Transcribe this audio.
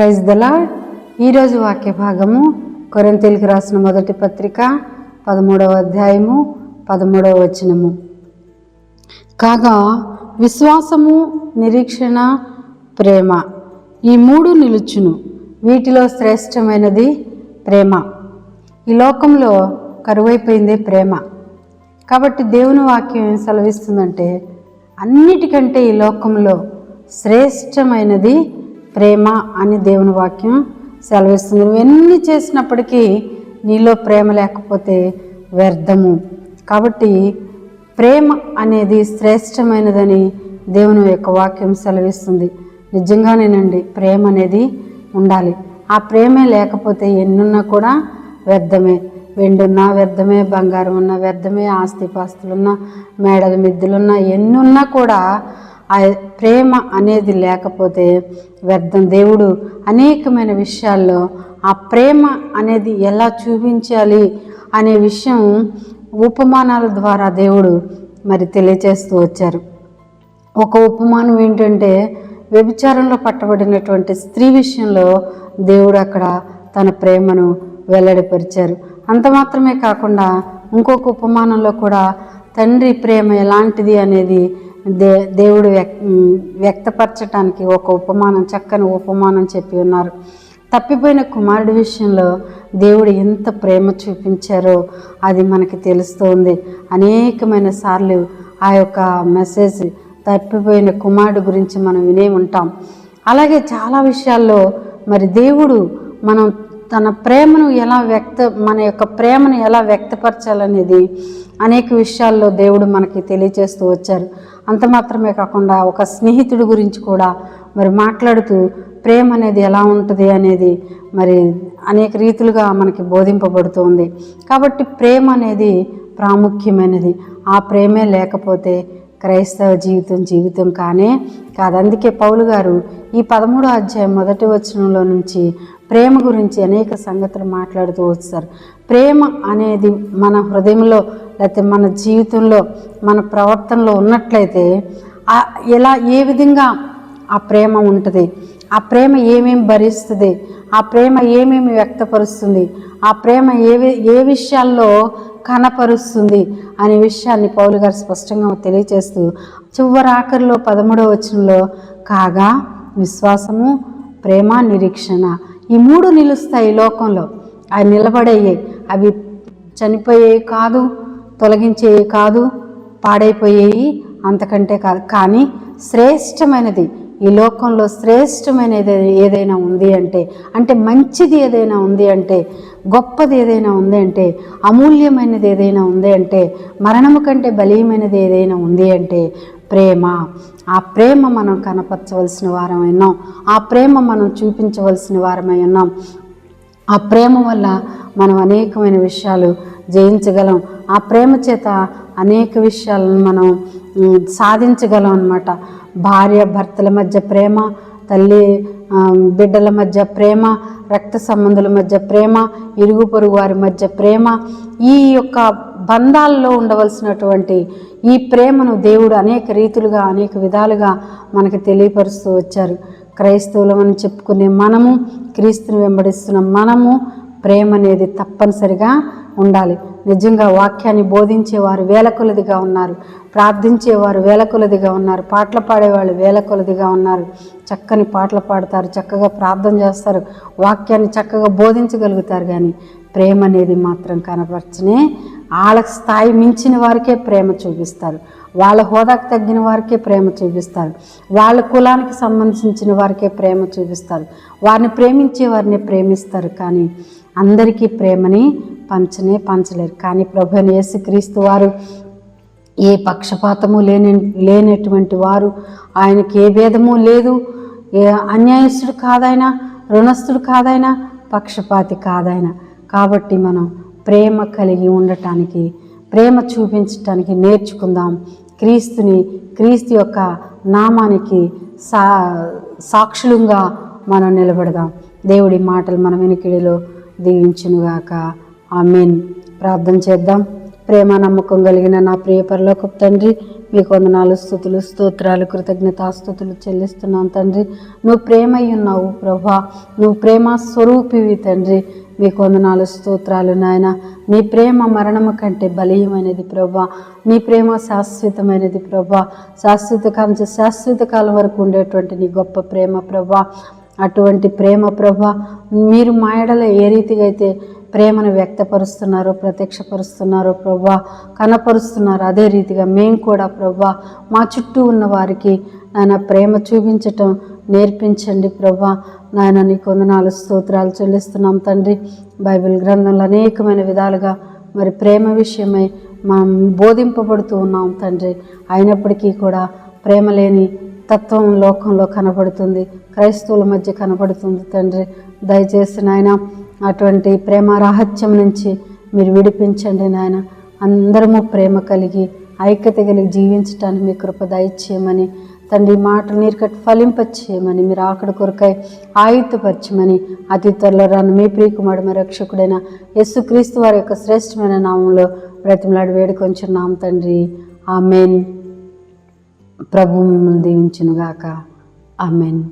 Praise దలా ఈరోజు వాక్య భాగము కొరింతీలకు రాసిన మొదటి పత్రిక పదమూడవ అధ్యాయము పదమూడవ వచనము. కాగా విశ్వాసము నిరీక్షణ ప్రేమ ఈ మూడు నిలుచును. వీటిలో శ్రేష్టమైనది ప్రేమ. ఈ లోకంలో కరువైపోయింది ప్రేమ. కాబట్టి దేవుని వాక్యం ఏం సెలవిస్తుందంటే అన్నిటికంటే ఈ లోకంలో శ్రేష్టమైనది ప్రేమ అని దేవుని వాక్యం సెలవిస్తుంది. నువ్వు ఎన్ని చేసినప్పటికీ నీలో ప్రేమ లేకపోతే వ్యర్థము. కాబట్టి ప్రేమ అనేది శ్రేష్టమైనదని దేవుని యొక్క వాక్యం సెలవిస్తుంది. నిజంగానేనండి ప్రేమ అనేది ఉండాలి. ఆ ప్రేమే లేకపోతే ఎన్నున్నా కూడా వ్యర్థమే. వెండున్నా వ్యర్థమే బంగారం ఉన్నా వ్యర్థమే ఆస్తిపాస్తులున్నా మేడల మిద్దులున్నా ఎన్నున్నా కూడా ఆ ప్రేమ అనేది లేకపోతే వ్యర్థం. దేవుడు అనేకమైన విషయాల్లో ఆ ప్రేమ అనేది ఎలా చూపించాలి అనే విషయం ఉపమానాల ద్వారా దేవుడు మరి తెలియచేస్తూ వచ్చారు. ఒక ఉపమానం ఏంటంటే వ్యభిచారంలో పట్టబడినటువంటి స్త్రీ విషయంలో దేవుడు అక్కడ తన ప్రేమను వెల్లడిపరిచారు. అంత మాత్రమే కాకుండా ఇంకొక ఉపమానంలో కూడా తండ్రి ప్రేమ ఎలాంటిది అనేది దే దేవుడు వ్యక్ వ్యక్తపరచటానికి ఒక ఉపమానం చక్కని ఉపమానం చెప్పి ఉన్నారు. తప్పిపోయిన కుమారుడి విషయంలో దేవుడు ఎంత ప్రేమ చూపించారో అది మనకి తెలుస్తుంది అనేకమైన సార్లు ఆ యొక్క మెసేజ్ తప్పిపోయిన కుమారుడు గురించి మనం వినే ఉంటాం. అలాగే చాలా విషయాల్లో మరి దేవుడు మనం తన ప్రేమను ఎలా వ్యక్త మన యొక్క ప్రేమను ఎలా వ్యక్తపరచాలనేది అనేక విషయాల్లో దేవుడు మనకి తెలియజేస్తూ వచ్చారు. అంత మాత్రమే కాకుండా ఒక స్నేహితుడి గురించి కూడా మరి మాట్లాడుతూ ప్రేమ అనేది ఎలా ఉంటుంది అనేది మరి అనేక రీతులుగా మనకి బోధింపబడుతుంది. కాబట్టి ప్రేమ అనేది ప్రాముఖ్యమైనది. ఆ ప్రేమే లేకపోతే క్రైస్తవ జీవితం జీవితం కానే కాదు. అందుకే పౌలు గారు ఈ పదమూడో అధ్యాయం మొదటి వచనంలో నుంచి ప్రేమ గురించి అనేక సంగతులు మాట్లాడుతూ వచ్చారు ప్రేమ అనేది మన హృదయంలో లేకపోతే మన జీవితంలో మన ప్రవర్తనలో ఉన్నట్లయితే ఎలా ఏ విధంగా ఆ ప్రేమ ఉంటుంది? ఆ ప్రేమ ఏమేమి భరిస్తుంది? ఆ ప్రేమ ఏమేమి వ్యక్తపరుస్తుంది? ఆ ప్రేమ ఏ ఏ విషయాల్లో కనపరుస్తుంది అనే విషయాన్ని పౌలు గారు స్పష్టంగా తెలియజేస్తూ చివరి ఆఖరిలో పదమూడవ వచనంలో కాగా విశ్వాసము ప్రేమ నిరీక్షణ ఈ మూడు నిలుస్తాయి లోకంలో. అవి నిలబడేవి అవి చనిపోయే కాదు తొలగించేవి కాదు పాడైపోయేవి అంతకంటే కాదు. కానీ శ్రేష్టమైనది ఈ లోకంలో శ్రేష్టమైనది ఏదైనా ఉంది అంటే అంటే మంచిది ఏదైనా ఉంది అంటే గొప్పది ఏదైనా ఉంది అంటే అమూల్యమైనది ఏదైనా ఉంది అంటే మరణము కంటే బలీయమైనది ఏదైనా ఉంది అంటే ప్రేమ. ఆ ప్రేమ మనం కనపరచవలసిన వారమై ఉన్నాం. ఆ ప్రేమ మనం చూపించవలసిన వారమై ఉన్నాం. ఆ ప్రేమ వల్ల మనం అనేకమైన విషయాలు జయించగలం. ఆ ప్రేమ చేత అనేక విషయాలను మనం సాధించగలం అన్నమాట. భార్య భర్తల మధ్య ప్రేమ తల్లి బిడ్డల మధ్య ప్రేమ రక్త సంబంధుల మధ్య ప్రేమ ఇరుగు పొరుగు వారి మధ్య ప్రేమ ఈ యొక్క బంధాల్లో ఉండవలసినటువంటి ఈ ప్రేమను దేవుడు అనేక రీతులుగా అనేక విధాలుగా మనకి తెలియపరుస్తూ వచ్చారు. క్రైస్తవులమని చెప్పుకునే మనము క్రీస్తుని వెంబడిస్తున్న మనము ప్రేమ అనేది తప్పనిసరిగా ఉండాలి. నిజంగా వాక్యాన్ని బోధించేవారు వేల కొలదిగా ఉన్నారు. ప్రార్థించేవారు వేల కొలదిగా ఉన్నారు. పాటలు పాడేవాళ్ళు వేల కొలదిగా ఉన్నారు. చక్కని పాటలు పాడతారు చక్కగా ప్రార్థన చేస్తారు వాక్యాన్ని చక్కగా బోధించగలుగుతారు కానీ ప్రేమ అనేది మాత్రం కనపరచనే వాళ్ళ స్థాయి మించిన వారికే ప్రేమ చూపిస్తారు. వాళ్ళ హోదాకు తగ్గిన వారికే ప్రేమ చూపిస్తారు. వాళ్ళ కులానికి సంబంధించిన వారికే ప్రేమ చూపిస్తారు. వారిని ప్రేమించే వారిని ప్రేమిస్తారు కానీ అందరికీ ప్రేమని పంచనే పంచలేరు. కానీ ప్రభు యేసుక్రీస్తు వారు ఏ పక్షపాతము లేని లేనటువంటి వారు ఆయనకి ఏ భేదము లేదు. ఏ అన్యాయస్తుడు కాదైనా రుణస్థుడు కాదైనా పక్షపాతి కాదైనా. కాబట్టి మనం ప్రేమ కలిగి ఉండటానికి ప్రేమ చూపించటానికి నేర్చుకుందాం. క్రీస్తుని క్రీస్తు యొక్క నామానికి సా సాక్షులుగా మనం నిలబడదాం. దేవుడి మాటలు మన వెనుకిడిలో దీవించునుగాక. ఆమెన్. ప్రార్థన చేద్దాం. ప్రేమ నమ్మకం కలిగిన నా ప్రియ పరలోకపు తండ్రి మీకు వందనాలు స్థుతులు స్తోత్రాలు కృతజ్ఞతాస్థుతులు చెల్లిస్తున్నాను తండ్రి. నువ్వు ప్రేమయ్యున్నావు ఉన్నావు ప్రభా. నువ్వు ప్రేమ స్వరూపివి తండ్రి. మీకు వందనాలు స్తోత్రాలు నాయన నీ ప్రేమ మరణము కంటే బలీయమైనది ప్రభా. నీ ప్రేమ శాశ్వతమైనది ప్రభా. శాశ్వత కాలం శాశ్వత కాలం వరకు ఉండేటువంటి నీ గొప్ప ప్రేమ ప్రభా. అటువంటి ప్రేమ ప్రభా మీరు మా ఏ రీతిగా అయితే ప్రేమను వ్యక్తపరుస్తున్నారు ప్రత్యక్షపరుస్తున్నారు ప్రభా. కనపరుస్తున్నారు. అదే రీతిగా మేము కూడా ప్రభా మా చుట్టూ ఉన్న వారికి నాయన ప్రేమ చూపించటం నేర్పించండి ప్రభా. నాయన నీ కొందనాలు స్తోత్రాలు చెల్లిస్తున్నాం తండ్రి. బైబిల్ గ్రంథంలో అనేకమైన విధాలుగా మరి ప్రేమ విషయమై మనం బోధింపబడుతూ ఉన్నాం తండ్రి. అయినప్పటికీ కూడా ప్రేమ లేని తత్వం లోకంలో కనబడుతుంది. క్రైస్తవుల మధ్య కనబడుతుంది తండ్రి. దయచేసి నాయన అటువంటి ప్రేమ రాహత్యం నుంచి మీరు విడిపించండి నాయన. అందరము ప్రేమ కలిగి ఐక్యత కలిగి జీవించటానికి మీ కృప దయచేయమని తండ్రి మాటలు మాట నీరు కట్టి ఫలింపచేయమని మీరు ఆకడ కొరకై ఆయుత్తపరచమని అతి త్వరలో రాను మీ ప్రియకుమారు రక్షకుడైన యేసుక్రీస్తు వారి యొక్క శ్రేష్టమైన నామంలో బ్రతిమలాడి వేడుకొంచున్నాం తండ్రి. ఆమెన్. ప్రభు మిమ్మల్ని దీవించునుగాక. ఆమెన్.